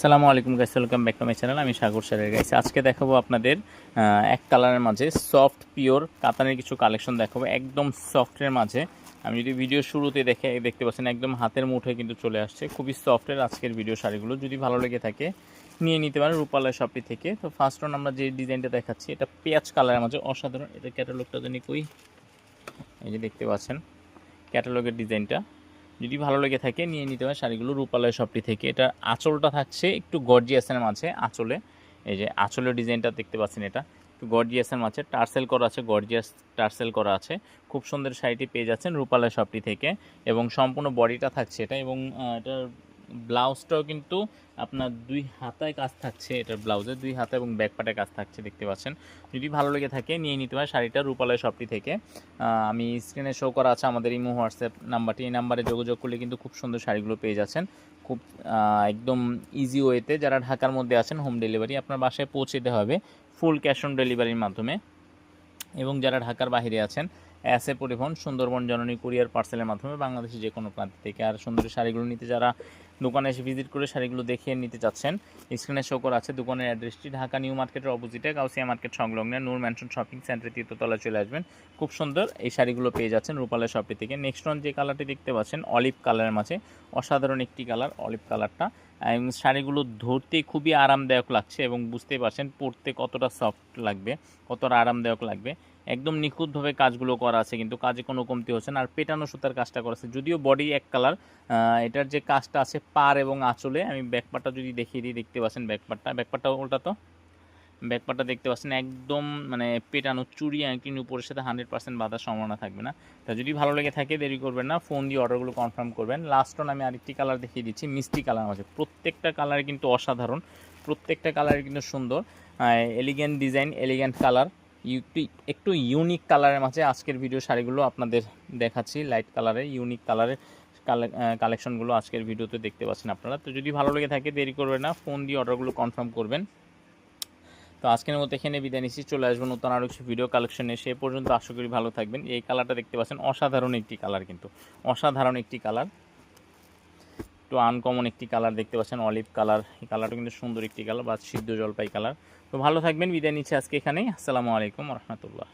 আসসালামু আলাইকুম guys welcome back to my channel আমি সাগর স্যারের গাইস আজকে দেখাবো আপনাদের এক কালারের মাঝে সফট পিওর কাতানের কিছু কালেকশন দেখাবো, একদম সফটের মাঝে। আমি যদি ভিডিও শুরুতে দেখে, দেখতে পাচ্ছেন একদম হাতের মুঠোয় কিন্তু চলে আসছে, খুবই সফটের আজকের ভিডিও শাড়িগুলো। যদি ভালো লেগে থাকে, নিয়ে নিতে পারেন রূপালয় শপটি থেকে। তো ফার্স্ট অন আমরা যে ডিজাইনটা দেখাচ্ছি, এটা পেঁয়াজ কালারের মাঝে, অসাধারণ। এটা ক্যাটালগটা জানি কই এই যে দেখতে পাচ্ছেন ক্যাটালগের ডিজাইনটা যদি ভালো লেগে থাকে, নিয়ে নিতে পারেন। শাড়িগুলো রূপালয় শপটি থেকে। এটা আঁচলটা থাকছে একটু গর্জিয়াসের মাঝে আঁচলে। এই যে আঁচলের ডিজাইনটা দেখতে পাচ্ছেন এটা। একটু গর্জিয়াসের মাঝে। টার্সেল করা আছে, গর্জিয়াস টার্সেল করা আছে। খুব সুন্দর শাড়িটি পেয়ে যাচ্ছেন রূপালয় শপটি থেকে। এবং সম্পূর্ণ বডিটা থাকছে এটা এবং এটার ব্লাউজটাও কিন্তু আপনার দুই হাতায় কাজ থাকছে এটার ব্লাউজে, দুই হাতা এবং ব্যাকপাটে কাজ থাকছে, দেখতে পাচ্ছেন। যদি ভালো লেগে থাকে, নিয়ে নিতে পারেন শাড়িটা রূপালয় শপটি থেকে। আমি স্ক্রিনে শো করা আছে আমাদের ইমো, হোয়াটসঅ্যাপ নাম্বারটি। এই নাম্বারে যোগাযোগ করলে কিন্তু খুব সুন্দর শাড়িগুলো পেয়ে যাচ্ছেন। খুব একদম ইজি ওয়েতে যারা ঢাকার মধ্যে আছেন হোম ডেলিভারি আপনার বাসায় পৌঁছে দিতে হবে ফুল ক্যাশ অন ডেলিভারির মাধ্যমে। এবং যারা ঢাকার বাইরে আছেন অ্যাসে পরিবহন, সুন্দরবন জননী কুরিয়ার পার্সেলের মাধ্যমে বাংলাদেশে যে কোনো প্রান্ত থেকে আর সুন্দর শাড়িগুলো নিতে যারা দোকানে এসে ভিজিট করে শাড়িগুলো দেখিয়ে নিতে চাচ্ছেন। স্ক্রিনে শো করা আছে দোকানের অ্যাড্রেসটি ঢাকা নিউ মার্কেটের অপোজিটে গাউসিয়া মার্কেট সংলগ্নে নূর ম্যানশন শপিং সেন্টারের তৃতীয়তলায় চলে আসবেন। খুব সুন্দর এই শাড়িগুলো পেয়ে যাচ্ছেন রূপালের শপটি থেকে। নেক্সট অন যে কালারটি দেখতে পাচ্ছেন অলিভ কালারের মাঝে। অসাধারণ একটি কালার অলিভ কালারটা এবং শাড়িগুলো ধরতে খুবই আরামদায়ক লাগছে এবং বুঝতেই পারছেন পরতে কতটা সফট লাগবে, কতটা আরামদায়ক লাগবে। একদম নিখুঁতভাবে কাজগুলো করা আছে, কিন্তু কাজে কোনো কমতি হচ্ছে না। আর পেটানো সুতার কাজটা করা আছে। যদিও বডি এক কালার এটার যে কাজটা আছে পার এবং আঁচলে, আমি ব্যাকপারটা যদি দেখিয়ে দিই, দেখতে পাচ্ছেন ব্যাকপারটা ব্যাকপারটা ওটা তো? ব্যাকপারটা দেখতে পাচ্ছেন একদম মানে পেটানো, চুরি অ্যাঙ্কিন উপরের সাথে হান্ড্রেড পার্সেন্ট বাঁধার সম্ভাবনা থাকবে না। তা যদি ভালো লেগে থাকে, দেরি করবেন না। ফোন দিয়ে অর্ডারগুলো কনফার্ম করবেন। লাস্ট অন আমি আরেকটি কালার দেখিয়ে দিচ্ছি, মিষ্টি কালার আছে। প্রত্যেকটা কালার কিন্তু অসাধারণ, প্রত্যেকটা কালার কিন্তু সুন্দর। এলিগেন্ট ডিজাইন এলিগেন্ট কালার একটু একটু ইউনিক কালারের মাঝে আজকের ভিডিও শাড়িগুলো আপনাদের দেখাচ্ছি লাইট কালারের ইউনিক কালারের কালেকশনগুলো আজকের ভিডিওতে দেখতে পাচ্ছেন আপনারা। তো যদি ভালো লেগে থাকে, দেরি করবেন না ফোন দিয়ে অর্ডারগুলো কনফার্ম করবেন। তো আজকের মতো এখানে বিদায় নিচ্ছি, চলে আসব নতুন আরও কিছু ভিডিও কালেকশনে সে পর্যন্ত আশা করি ভালো থাকবেন। এই কালারটা দেখতে পাচ্ছেন, অসাধারণ একটি কালার কিন্তু, অসাধারণ একটি কালার একটু আনকমন একটি কালার দেখতে পাচ্ছেন অলিভ কালার এই কালারটা কিন্তু সুন্দর একটি কালার বা সিদ্ধ জলপাই কালার তো ভালো থাকবেন, বিদায় নিচ্ছে আজকে এখানেই। আসসালামু আলাইকুম রহমতুল্লাহ।